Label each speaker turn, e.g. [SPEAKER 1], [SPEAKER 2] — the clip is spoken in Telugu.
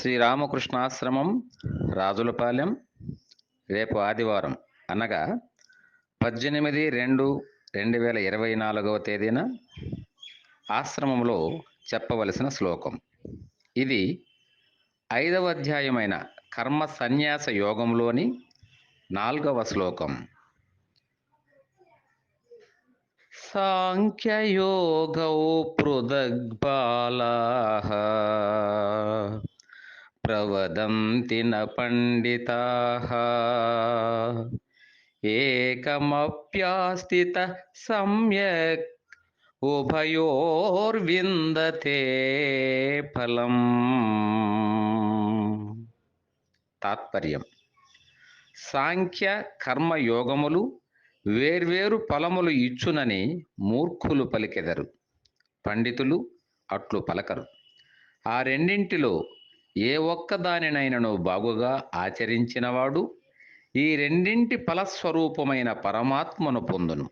[SPEAKER 1] శ్రీరామకృష్ణాశ్రమం రాజులపాలెం రేపు ఆదివారం. అనగా పద్దెనిమిది రెండు రెండు వేల ఇరవై నాలుగవ తేదీన ఆశ్రమంలో చెప్పవలసిన శ్లోకం. ఇది ఐదవ అధ్యాయమైన కర్మ సన్యాస యోగంలోని నాలుగవ శ్లోకం. సాంఖ్యయోగౌ పృథగ్బాలా ప్రవదంతి న పండితా ఏకమప్యాస్థిత సమ్యక్ ఉభయోర్విందతే ఫలం. తాత్పర్యం. సాంఖ్య కర్మ యోగములు వేర్వేరు ఫలములు ఇచ్చునని మూర్ఖులు పలికెదరు. పండితులు అట్లు పలకరు. ఆ రెండింటిలో ఏ ఒక్క దానినైనను బాగుగా ఆచరించినవాడు ఈ రెండింటి ఫలస్వరూపమైన పరమాత్మను పొందును.